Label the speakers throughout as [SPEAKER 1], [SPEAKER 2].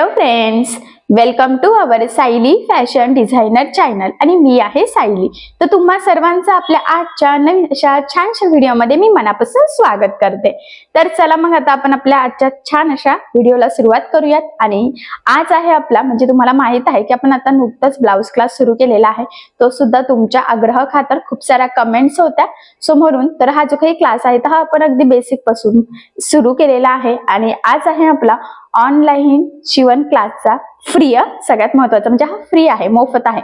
[SPEAKER 1] Hello friends welcome to our Sayali fashion designer channel आणि मी आहे सायली तर तुम्हा सर्वांचं आपल्या आजच्या नवीन अशा छानशा व्हिडिओमध्ये मी मनापासून स्वागत करते. तर चला मग आता आपण आपल्या आजच्या छान अशा व्हिडिओला सुरुवात करूयात. आणि आज आहे आपला म्हणजे तुम्हाला माहीत आहे की आपण आता नुकतंच ब्लाऊज क्लास सुरू केलेला आहे. तो सुद्धा तुमच्या आग्रह खातर खूप साऱ्या कमेंट्स होत्या. सो म्हणून तर हा जो काही क्लास आहे तर हा आपण अगदी बेसिकपासून सुरू केलेला आहे. आणि आज आहे आपला ऑनलाईन शिवण क्लासचा फ्री सगळ्यात महत्वाचं म्हणजे हा फ्री आहे मोफत आहे.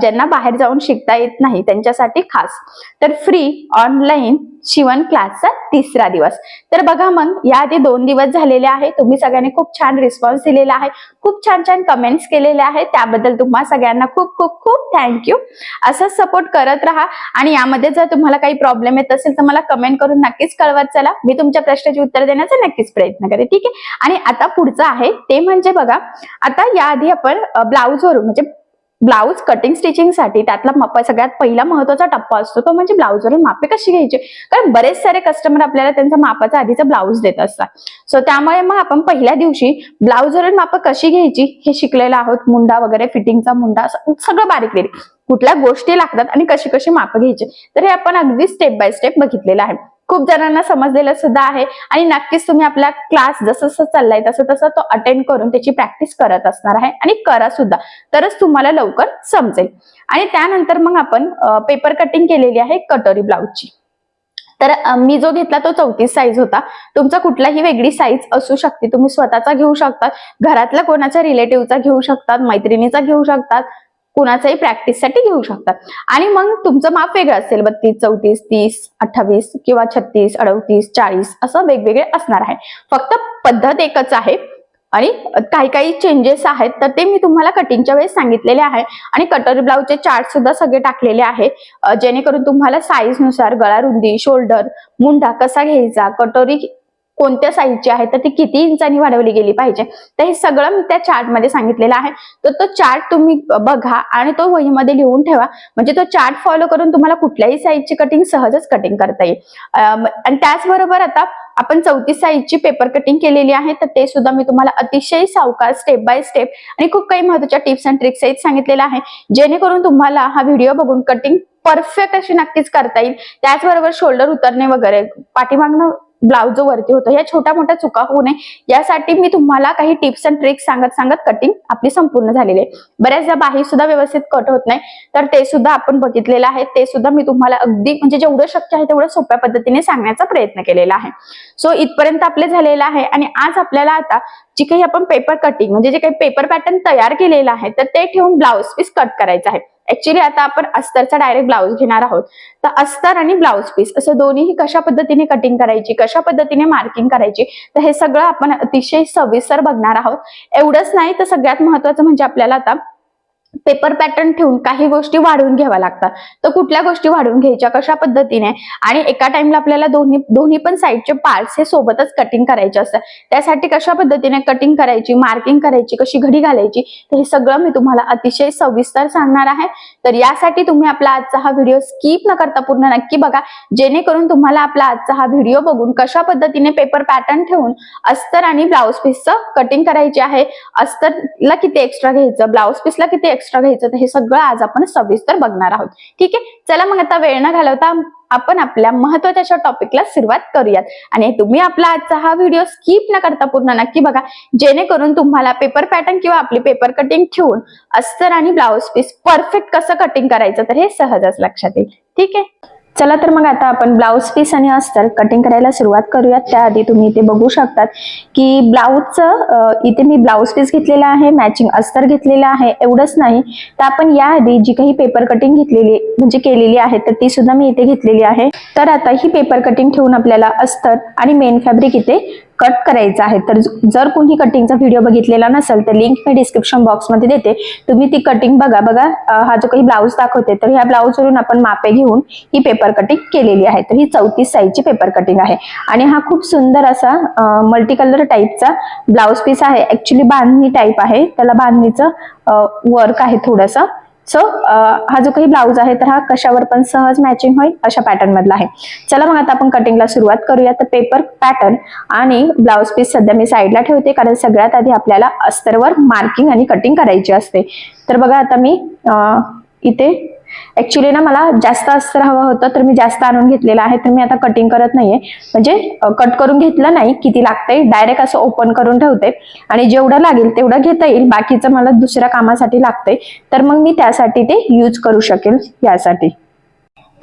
[SPEAKER 1] ज्यांना बाहेर जाऊन शिकता येत नाही त्यांच्यासाठी खास. तर फ्री ऑनलाईन शिवण क्लासचा तिसरा दिवस. तर बघा मग याआधी दोन दिवस झालेले आहे तुम्ही सगळ्यांनी खूप छान रिस्पॉन्स दिलेला आहे खूप छान छान कमेंट्स केलेले आहेत त्याबद्दल तुम्हा सगळ्यांना खूप खूप खूप थँक्यू असंच सपोर्ट करत राहा आणि यामध्ये जर तुम्हाला काही प्रॉब्लेम येत असेल तर मला कमेंट करून नक्कीच कळवत चला. मी तुमच्या प्रश्नाची उत्तर देण्याचा नक्कीच प्रयत्न करेन. ठीक आहे? आणि आता पुढचं आहे ते म्हणजे बघा आता याआधी आपण ब्लाऊज वरून म्हणजे ब्लाऊज कटिंग स्टिचिंगसाठी त्यातला सगळ्यात पहिला महत्त्वाचा टप्पा असतो तो म्हणजे ब्लाऊज वरून मापे कशी घ्यायची? कारण बरेच सारे कस्टमर आपल्याला त्यांचा मापाचा आधीचा ब्लाऊज देत असतात. सो त्यामुळे मग आपण पहिल्या दिवशी ब्लाऊज वरून माप कशी घ्यायची हे शिकलेलो आहोत. मुंडा वगैरे फिटिंगचा मुंडा असं सगळं बारीक बारीक. कुठल्या गोष्टी लागतात आणि कशी कशी माप घ्यायची. तर हे आपण अगदी स्टेप बाय स्टेप बघितलेलं आहे. खूप जणांना समजलेलं सुद्धा आहे. आणि नक्कीच तुम्ही आपला क्लास जसं जसं चाललाय तसं तसं तो अटेंड करून त्याची प्रॅक्टिस करत असणार आहे आणि करा सुद्धा. तरच तुम्हाला लवकर समजेल. आणि त्यानंतर मग आपण पेपर कटिंग केलेली आहे कटोरी ब्लाऊजची तर मी जो घेतला तो चौतीस साईज होता. तुमचा कुठलाही वेगळी साईज असू शकते. तुम्ही स्वतःचा घेऊ शकता. घरातल्या कोणाच्या रिलेटिव्हचा घेऊ शकतात मैत्रिणीचा घेऊ शकतात. कुणाचाही प्रॅक्टिससाठी घेऊ शकतात. आणि मग तुमचं माप वेगळं असेल बत्तीस चौतीस तीस अठ्ठावीस किंवा छत्तीस अडतीस चाळीस असं वेगवेगळे असणार आहे. फक्त पद्धत एकच आहे आणि काही काही चेंजेस आहेत तर ते मी तुम्हाला कटिंगच्या वेळेस सांगितलेले आहे. आणि कटोरी ब्लाऊजचे चार्ट सुद्धा सगळे टाकलेले आहे. जेणेकरून तुम्हाला साईजनुसार गळा रुंदी शोल्डर मुंडा कसा घ्यायचा कटोरी कोणत्या साईजची आहे तर ती किती इंचांनी वाढवली गेली पाहिजे. तर हे सगळं मी त्या चार्टमध्ये सांगितलेलं आहे. तर तो चार्ट तुम्ही बघा आणि तो वहीमध्ये लिहून ठेवा. म्हणजे तो चार्ट फॉलो करून तुम्हाला कुठल्याही साईजची कटिंग सहजच कटिंग करता येईल. आणि त्याचबरोबर आता आपण चौतीस साईजची पेपर कटिंग केलेली आहे तर ते सुद्धा मी तुम्हाला अतिशय सावकार स्टेप बाय स्टेप आणि खूप काही महत्त्वाच्या टिप्स अँड ट्रिक्स आहेत सांगितलेलं आहे. जेणेकरून तुम्हाला हा व्हिडिओ बघून कटिंग परफेक्ट अशी नक्कीच करता येईल. त्याचबरोबर शोल्डर उतरणे वगैरे पाठीमागणं ब्लाऊज वरती होतो. या छोट्या मोठ्या चुका होऊ नये. यासाठी मी तुम्हाला काही टिप्स अँड ट्रिक्स सांगत सांगत कटिंग आपली संपूर्ण झालेली आहे. बऱ्याचदा बाही सुद्धा व्यवस्थित कट होत नाही. तर ते सुद्धा आपण बघितलेलं आहे. ते सुद्धा मी तुम्हाला अगदी म्हणजे जेवढं शक्य आहे तेवढं सोप्या पद्धतीने सांगण्याचा प्रयत्न केलेला आहे. सो इथपर्यंत आपले झालेलं आहे आणि आज आपल्याला आता जी काही आपण पेपर कटिंग म्हणजे जे काही पेपर पॅटर्न तयार केलेलं आहे तर ते ठेवून ब्लाऊज पीस कट करायचं आहे. ऍक्च्युली आता आपण अस्तरचा डायरेक्ट ब्लाऊज घेणार आहोत. तर अस्तर आणि ब्लाऊज पीस असं दोन्ही कशा पद्धतीने कटिंग करायची कशा पद्धतीने मार्किंग करायची तर हे सगळं आपण अतिशय सविस्तर बघणार आहोत. एवढंच नाही तर सगळ्यात महत्वाचं म्हणजे आपल्याला आता पेपर पॅटर्न ठेवून काही गोष्टी वाढवून घ्याव्या लागतात. तर कुठल्या गोष्टी वाढवून घ्यायच्या कशा पद्धतीने? आणि एका टाइमला आपल्याला दोन्ही दोन्ही पण साईडचे पार्ट्स हे सोबतच कटिंग करायचे असतात. त्यासाठी कशा पद्धतीने कटिंग करायची मार्किंग करायची कशी घडी घालायची तर हे सगळं मी तुम्हाला अतिशय सविस्तर सांगणार आहे. तर यासाठी तुम्ही आपला आजचा हा व्हिडिओ स्किप न करता पूर्ण नक्की बघा. जेणेकरून तुम्हाला आपला आजचा हा व्हिडिओ बघून कशा पद्धतीने पेपर पॅटर्न ठेवून अस्तर आणि ब्लाऊज पीसचं कटिंग करायचे आहे. अस्तरला किती एक्स्ट्रा घ्यायचं ब्लाऊज पीसला किती एक्स्ट्रा घ्यायचं हे सगळं आज आपण सविस्तर बघणार आहोत. ठीक आहे? चला मग आता वेळ न घालवता आपण आपल्या महत्त्वाच्या अशा टॉपिकला सुरुवात करूयात. आणि तुम्ही आपला आजचा हा व्हिडिओ स्किप न करता पूर्ण नक्की बघा. जेणेकरून तुम्हाला पेपर पॅटर्न किंवा आपली पेपर कटिंग ठेवून अस्तर आणि ब्लाऊज पीस परफेक्ट कसं कटिंग करायचं तर हे सहजच लक्षात येईल. ठीक आहे? चला तर मग आता आपण ब्लाऊज पीस आणि अस्तर कटिंग करायला सुरुवात करूयात. त्याआधी तुम्ही इथे बघू शकतात की ब्लाऊजचं इथे मी ब्लाऊज पीस घेतलेला आहे मॅचिंग अस्तर घेतलेलं आहे एवढंच नाही. तर आपण याआधी जी काही पेपर कटिंग घेतलेली म्हणजे केलेली आहे तर ती सुद्धा मी इथे घेतलेली आहे. तर आता ही पेपर कटिंग ठेवून आपल्याला अस्तर आणि मेन फॅब्रिक इथे कट करायचा आहे तर जर कोणी कटिंगचा व्हिडिओ बघितलेला नसेल तर लिंक मी डिस्क्रिप्शन बॉक्समध्ये देते. तुम्ही ती कटिंग बघा बघा हा जो काही ब्लाऊज दाखवते तर ह्या ब्लाऊजवरून आपण मापे घेऊन ही पेपर कटिंग केलेली आहे. तर ही चौतीस साईजची पेपर कटिंग आहे. आणि हा खूप सुंदर असा मल्टी कलर टाईपचा ब्लाऊज पीस आहे. ऍक्च्युली बांधणी टाईप आहे. त्याला बांधणीचं वर्क आहे थोडंसं. सो uh, हा जो काही ब्लाऊज आहे तर हा कशावर पण सहज मॅचिंग होईल अशा पॅटर्न मधला आहे. चला मग आता आपण कटिंगला सुरुवात करूया. तर पेपर पॅटर्न आणि ब्लाऊज पीस सध्या मी साईडला ठेवते कारण सगळ्यात आधी आपल्याला अस्तरवर मार्किंग आणि कटिंग करायची असते. तर बघा आता मी uh, इथे ऍक्च्युली ना मला जास्त अस्तर हवं होतं तर मी जास्त आणून घेतलेलं आहे. तर मी आता कटिंग करत नाहीये. म्हणजे कट करून घेतलं नाही किती लागतंय डायरेक्ट असं ओपन करून ठेवते. आणि जेवढं लागेल तेवढं घेता येईल. बाकीचं मला दुसऱ्या कामासाठी लागतंय. तर मग मी त्यासाठी ते यूज करू शकेल यासाठी.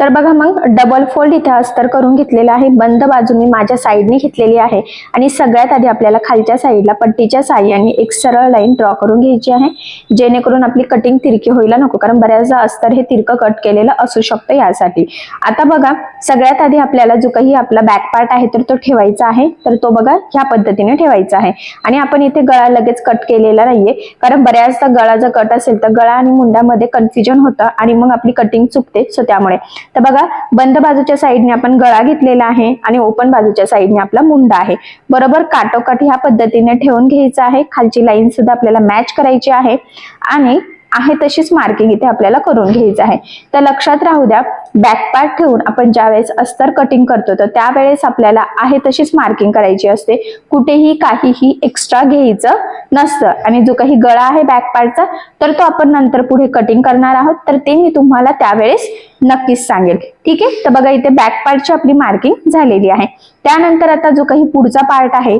[SPEAKER 1] तर बघा मग डबल फोल्ड इथे अस्तर करून घेतलेलं आहे. बंद बाजू मी माझ्या साईडने घेतलेली आहे. आणि सगळ्यात आधी आपल्याला खालच्या साईडला पट्टीच्या साह्याने एक सरळ लाईन ड्रॉ करून घ्यायची आहे. जेणेकरून आपली कटिंग तिरकी होईल नको कारण बऱ्याचदा अस्तर हे तिरकं कट केलेलं असू शकतं यासाठी. आता बघा सगळ्यात आधी आपल्याला जो काही आपला बॅक पार्ट आहे तर तो ठेवायचा आहे. तर तो बघा ह्या पद्धतीने ठेवायचा आहे. आणि आपण इथे गळा लगेच कट केलेला नाहीये. कारण बऱ्याचदा गळा जर कट असेल तर गळा आणि मुंड्यामध्ये कन्फ्युजन होतं आणि मग आपली कटिंग चुकते. सो त्यामुळे तर बघा बंद बाजूच्या साईडने आपण गळा घेतलेला आहे आणि ओपन बाजूच्या साईडने आपला मुंडा आहे. बरोबर काटोकाट ह्या पद्धतीने ठेवून घ्यायचा आहे. खालची लाईन सुद्धा आपल्याला मॅच करायची आहे. आणि आहे तशीच मार्किंग इथे आपल्याला करून घ्यायचं आहे. तर लक्षात राहू द्या बॅक पार्ट ठेवून आपण ज्यावेळेस अस्तर कटिंग करतो तर त्यावेळेस आपल्याला आहे तशीच मार्किंग करायची असते. कुठेही काहीही एक्स्ट्रा घ्यायचं नसतं. आणि जो काही गळा आहे बॅक पार्टचा तर तो आपण नंतर पुढे कटिंग करणार आहोत. तर ते मी तुम्हाला त्यावेळेस नक्कीच सांगेल. ठीक आहे? तर बघा इथे बॅक पार्टची आपली मार्किंग झालेली आहे. त्यानंतर आता जो काही पुढचा पार्ट आहे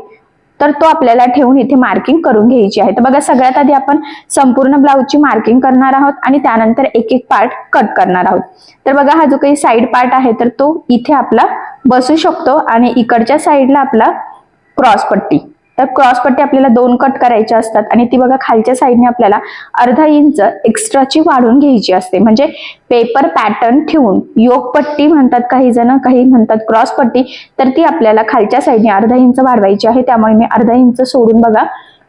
[SPEAKER 1] तर तो आपल्याला ठेवून इथे मार्किंग करून घ्यायची आहे. तर बघा सगळ्यात आधी आपण संपूर्ण ब्लाऊजची मार्किंग करणार आहोत आणि त्यानंतर एक एक पार्ट कट करणार आहोत. तर बघा हा जो काही साईड पार्ट आहे तर तो इथे आपला बसू शकतो आणि इकडच्या साईडला आपला क्रॉस पट्टी. तर क्रॉस पट्टी आपल्याला दोन कट करायच्या असतात आणि ती बघा खालच्या साईडने आपल्याला अर्धा इंच एक्स्ट्राची वाढून घ्यायची असते. म्हणजे पेपर पॅटर्न ठेवून योग पट्टी म्हणतात काही जण काही म्हणतात क्रॉस पट्टी तर ती आपल्याला खालच्या साईडने अर्धा इंच वाढवायची आहे. त्यामुळे मी अर्धा इंच सोडून बघा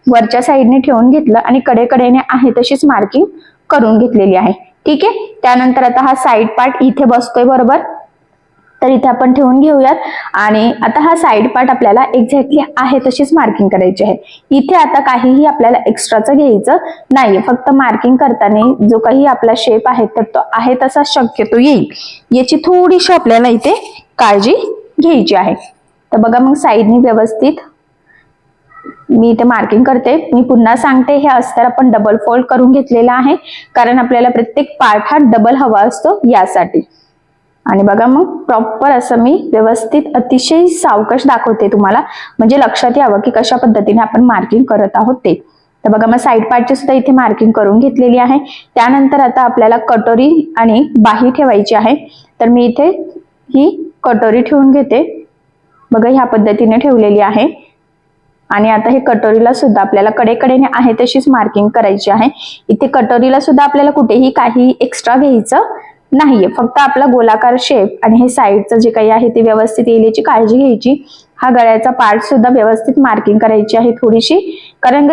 [SPEAKER 1] वरच्या साईडने ठेवून घेतलं आणि कडेकडेने आहे तशीच मार्किंग करून घेतलेली आहे. ठीक आहे? त्यानंतर आता हा साईड पार्ट इथे बसतोय बरोबर? तर इथे आपण ठेवून घेऊयात. आणि आता हा साईड पार्ट आपल्याला एक्झॅक्टली आहे तशीच मार्किंग करायची आहे. इथे आता काहीही आपल्याला एक्स्ट्राचं घ्यायचं नाही फक्त मार्किंग करताना जो काही आपला शेप आहे तर तो आहे तसा शक्यतो येईल. याची थोडीशी आपल्याला इथे काळजी घ्यायची आहे. तर बघा मग साईडनी व्यवस्थित मी इथे मार्किंग करते. मी पुन्हा सांगते हे अस्तर आपण डबल फोल्ड करून घेतलेलं आहे. कारण आपल्याला प्रत्येक पार्ट हा डबल हवा असतो यासाठी. आणि बघा मग प्रॉपर असं मी व्यवस्थित अतिशय सावकाश दाखवते तुम्हाला. म्हणजे लक्षात यावं की कशा पद्धतीने आपण मार्किंग करत आहोत ते. तर बघा मग साईड पार्टची सुद्धा इथे मार्किंग करून घेतलेली आहे. त्यानंतर आता आपल्याला कटोरी आणि बाही ठेवायची आहे. तर मी इथे ही कटोरी ठेवून घेते. बघा ह्या पद्धतीने ठेवलेली आहे. आणि आता हे कटोरीला सुद्धा आपल्याला कडेकडेने आहे तशीच मार्किंग करायची आहे. इथे कटोरीला सुद्धा आपल्याला कुठेही काही एक्स्ट्रा घ्यायचं नाहीये. फक्त आपला गोलाकार शेप आणि हे साईडचं जे काही आहे ते व्यवस्थित येईल याची काळजी घ्यायची. हा गळ्याचा पार्ट सुद्धा व्यवस्थित मार्किंग करायची आहे थोडीशी. कारण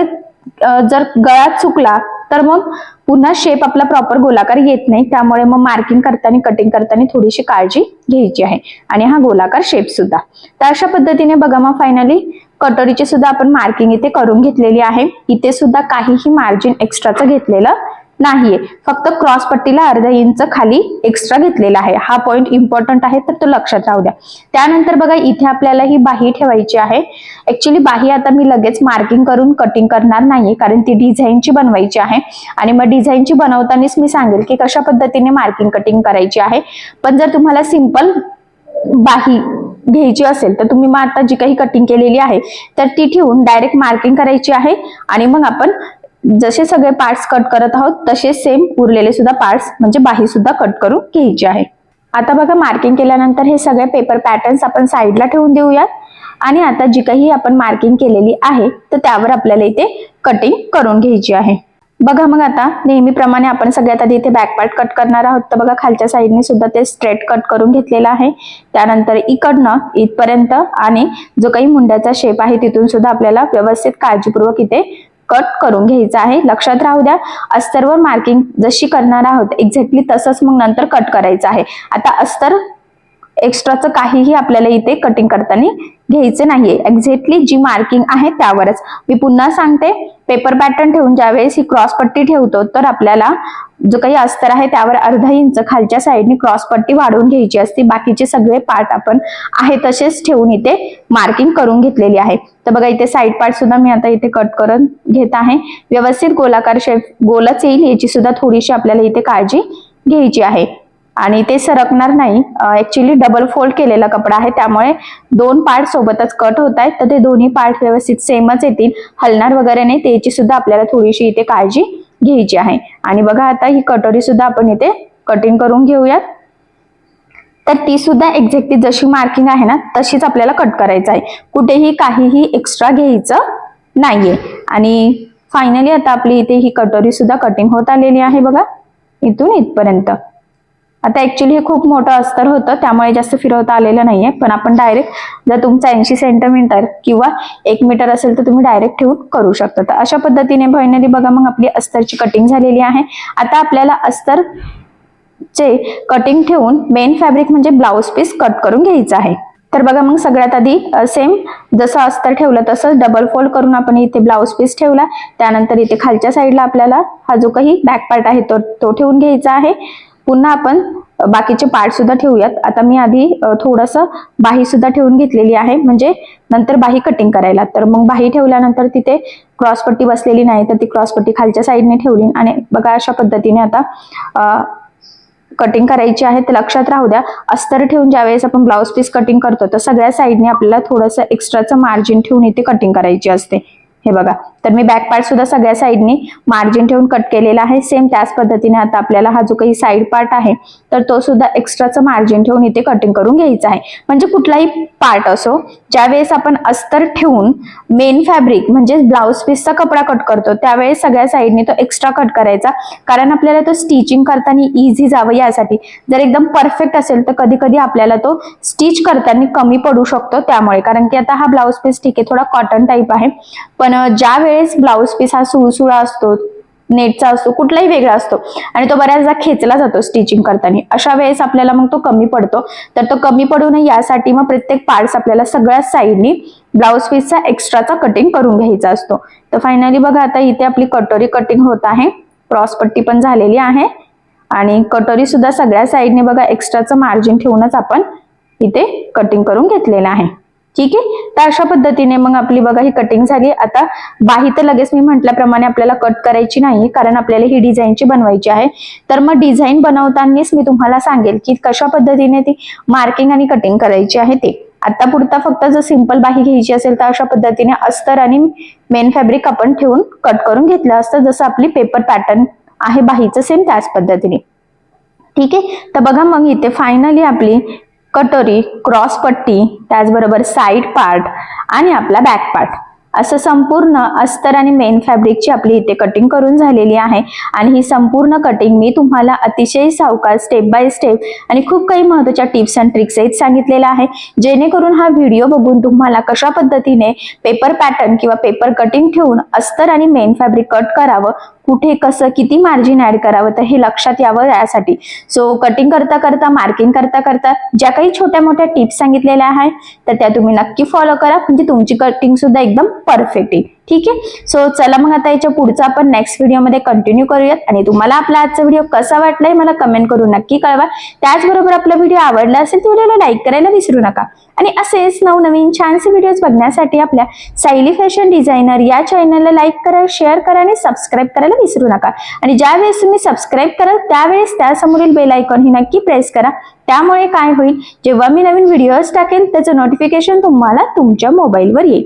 [SPEAKER 1] जर गळा चुकला तर मग पुन्हा शेप आपला प्रॉपर गोलाकार येत नाही. त्यामुळे मग मार्किंग करताना कटिंग करताना थोडीशी काळजी घ्यायची आहे. आणि हा गोलाकार शेप सुद्धा. तर अशा पद्धतीने बघा मग फायनली कटोरीची सुद्धा आपण मार्किंग इथे करून घेतलेली आहे. इथे सुद्धा काहीही मार्जिन एक्स्ट्राचं घेतलेलं नाहीये. फक्त क्रॉस पट्टीला अर्धा इंच खाली एक्स्ट्रा घेतलेला आहे. हा पॉइंट इम्पॉर्टंट आहे तर तो लक्षात राहू द्या. त्यानंतर बघा इथे आपल्याला ही बाही ठेवायची आहे. ऍक्च्युली बाही आता मी लगेच मार्किंग करून कटिंग करणार नाही कारण ती डिझाईनची बनवायची आहे. आणि मग डिझाईनची बनवतानाच मी सांगेल की कशा पद्धतीने मार्किंग कटिंग करायची आहे. पण जर तुम्हाला सिंपल बाही घ्यायची असेल तर तुम्ही मग आता जी काही कटिंग केलेली आहे तर ती ठेवून डायरेक्ट मार्किंग करायची आहे. आणि मग आपण जसे सगळे पार्ट्स कट करत आहोत तसे सेम उरलेले सुद्धा पार्ट्स म्हणजे बाही सुद्धा कट करून घ्यायची आहे. आता बघा मार्किंग केल्यानंतर हे सगळे पेपर पॅटर्न्स आपण साईडला ठेवून देऊयात. आणि आता जी काही आपण मार्किंग केलेली आहे तर त्यावर आपल्याला इथे कटिंग करून घ्यायची आहे. बघा मग आता नेहमीप्रमाणे आपण सगळ्यात आधी इथे बॅक पार्ट कट करणार आहोत. तर बघा खालच्या साईडने सुद्धा ते स्ट्रेट कट करून घेतलेलं आहे. त्यानंतर इकडनं इथपर्यंत आणि जो काही मुंड्याचा शेप आहे तिथून सुद्धा आपल्याला व्यवस्थित काळजीपूर्वक इथे कट करून घ्यायचा आहे. लक्षात राहू द्या अस्तरवर मार्किंग जशी करणार आहोत एक्झॅक्टली तसंच मग नंतर कट करायचं आहे. आता अस्तर एक्स्ट्राचं काहीही आपल्याला इथे कटिंग करताना घ्यायचं नाहीये. एक्झॅक्टली जी मार्किंग आहे त्यावरच. मी पुन्हा सांगते पेपर पॅटर्न ठेवून ज्यावेळेस ही क्रॉस पट्टी ठेवतो तर आपल्याला जो काही अस्तर आहे त्यावर अर्धा इंच खालच्या साईडने क्रॉस पट्टी वाढवून घ्यायची असते. बाकीचे सगळे पार्ट आपण आहे तसेच ठेवून इथे मार्किंग करून घेतलेली आहे. तर बघा इथे साईड पार्ट सुद्धा मी आता इथे कट करून घेत आहे. व्यवस्थित गोलाकार शेप गोलच येईल याची सुद्धा थोडीशी आपल्याला इथे काळजी घ्यायची आहे. आणि ते सरकणार नाही. ऍक्च्युली डबल फोल्ड केलेला कपडा आहे. त्यामुळे दोन पार्ट सोबतच कट होत आहेत. तर ते दोन्ही पार्ट व्यवस्थित सेमच येतील. हलणार वगैरे नाही. त्याची सुद्धा आपल्याला थोडीशी इथे काळजी घ्यायची आहे. आणि बघा आता ही कटोरी सुद्धा आपण इथे कटिंग करून घेऊयात. तर ती सुद्धा एक्झॅक्टली जशी मार्किंग आहे ना तशीच आपल्याला कट करायचं आहे. कुठेही काहीही एक्स्ट्रा घ्यायचं नाहीये. आणि फायनली आता आपली इथे ही कटोरी सुद्धा कटिंग होत आलेली आहे बघा. इथून इथपर्यंत. आता ऍक्च्युली हे खूप मोठं अस्तर होतं त्यामुळे जास्त फिरवता आलेलं नाहीये. पण आपण डायरेक्ट जर तुमचा ऐंशी सेंटीमीटर किंवा एक मीटर असेल तर तुम्ही डायरेक्ट ठेवून करू शकता. तर अशा पद्धतीने फायनली बघा मग आपली अस्तरची कटिंग झालेली आहे. आता आपल्याला अस्तर चे कटिंग ठेवून मेन फॅब्रिक म्हणजे ब्लाऊज पीस कट करून घ्यायचं आहे. तर बघा मग सगळ्यात आधी सेम जसं अस्तर ठेवलं तसंच डबल फोल्ड करून आपण इथे ब्लाऊज पीस ठेवला. त्यानंतर इथे खालच्या साईडला आपल्याला हा जो काही बॅक पार्ट आहे तो तो ठेवून घ्यायचा आहे. पुन्हा आपण बाकीचे पार्ट सुद्धा ठेवूयात. आता मी आधी थोडस बाही सुद्धा ठेवून घेतलेली आहे. म्हणजे नंतर बाही कटिंग करायला. तर मग बाही ठेवल्यानंतर तिथे क्रॉसपट्टी बसलेली नाही तर ती क्रॉसपट्टी खालच्या साईडने ठेवली आणि बघा अशा पद्धतीने आता कटिंग करायची आहे. तर लक्षात राहू द्या अस्तर ठेवून ज्यावेळेस आपण ब्लाऊज पीस कटिंग करतो तर सगळ्या साईडने आपल्याला थोडंसं एक्स्ट्राचं मार्जिन ठेवून इथे कटिंग करायची असते. हे बघा तर मी बॅक पार्ट सुद्धा सगळ्या साईडनी मार्जिन ठेवून कट केलेला आहे. सेम त्याच पद्धतीने आता आपल्याला हा जो काही साईड पार्ट आहे तर तो सुद्धा एक्स्ट्राचं मार्जिन ठेवून इथे कटिंग करून घ्यायचा आहे. म्हणजे कुठलाही पार्ट असो ज्यावेळेस आपण अस्तर ठेवून मेन फॅब्रिक म्हणजे ब्लाऊज पीसचा कपडा कट करतो त्यावेळेस सगळ्या साईडने तो एक्स्ट्रा कट करायचा. कारण आपल्याला तो स्टिचिंग करताना इझी जावं यासाठी. जर एकदम परफेक्ट असेल तर कधी कधी आपल्याला तो स्टिच करताना कमी पडू शकतो त्यामुळे. कारण की आता हा ब्लाऊज पीस ठीक आहे थोडा कॉटन टाईप आहे. पण पण ज्या वेळेस ब्लाऊज पीस हा सुळसुळा असतो नेटचा असतो कुठलाही वेगळा असतो आणि तो बऱ्याचदा खेचला जातो स्टिचिंग करताना. अशा वेळेस आपल्याला मग तो कमी पडतो. तर तो कमी पडू नये यासाठी मग प्रत्येक पार्ट्स आपल्याला सगळ्या साईडनी ब्लाऊज पीसचा एक्स्ट्राचा कटिंग करून घ्यायचा असतो. तर फायनली बघा आता इथे आपली कटोरी कटिंग होत आहे. क्रॉस पट्टी पण झालेली आहे. आणि कटोरी सुद्धा सगळ्या साईडने बघा एक्स्ट्राचं मार्जिन ठेवूनच आपण इथे कटिंग करून घेतलेलं आहे. ठीक आहे? तर अशा पद्धतीने मग आपली बघा ही कटिंग झाली. आता बाही तर लगेच मी म्हटल्याप्रमाणे आपल्याला कट करायची नाही कारण आपल्याला ही डिझाईनची बनवायची आहे. तर मग डिझाईन बनवतानाच मी तुम्हाला सांगेल की कशा पद्धतीने ती मार्किंग आणि कटिंग करायची आहे ते. आता पुरता फक्त जर सिंपल बाही घ्यायची असेल तर अशा पद्धतीने अस्तर आणि मेन फॅब्रिक आपण ठेवून कट करून घेतलं असतं. जसं आपली पेपर पॅटर्न आहे बाहीचं सेम त्याच पद्धतीने. ठीक आहे? तर बघा मग इथे फायनली आपली कटोरी क्रॉस पट्टी त्याचबरोबर साईड पार्ट आणि आपला बॅक पार्ट असं संपूर्ण अस्तर आणि मेन फॅब्रिकची आपली इथे कटिंग करून झालेली आहे. आणि ही संपूर्ण कटिंग मी तुम्हाला अतिशय सावकाश स्टेप बाय स्टेप आणि खूप काही महत्त्वाच्या टिप्स अँड ट्रिक्स आहेत सांगितलेला आहे. जेणेकरून हा व्हिडिओ बघून तुम्हाला कशा पद्धतीने पेपर पॅटर्न किंवा पेपर कटिंग ठेवून अस्तर आणि मेन फॅब्रिक कट करावं कुठे कसं किती मार्जिन ऍड करावं? तर हे लक्षात यावं यासाठी. सो कटिंग करता करता मार्किंग करता करता ज्या काही छोट्या मोठ्या टिप्स सांगितलेल्या आहेत तर त्या तुम्ही नक्की फॉलो करा. म्हणजे तुमची कटिंग सुद्धा एकदम परफेक्ट येईल ठीक आहे? सो चला मग आता याच्या पुढचा आपण नेक्स्ट व्हिडिओमध्ये कंटिन्यू करूयात. आणि तुम्हाला आपला आजचा व्हिडिओ कसा वाटलाय मला कमेंट करून नक्की कळवा. त्याचबरोबर आपला व्हिडिओ आवडला असेल तर व्हिडिओला लाईक करायला विसरू नका. आणि असेच नवनवीन छानसे व्हिडिओज बघण्यासाठी आपल्या सायली फॅशन डिझायनर या चॅनलला लाईक करा शेअर करा आणि सबस्क्राईब करायला विसरू नका. आणि ज्यावेळेस तुम्ही सबस्क्राईब कराल त्यावेळेस त्यासमोरील बेल आयकॉन ही नक्की प्रेस करा. त्यामुळे काय होईल? जेव्हा मी नवीन व्हिडिओज टाकेल त्याचं नोटिफिकेशन तुम्हाला तुमच्या मोबाईलवर येईल.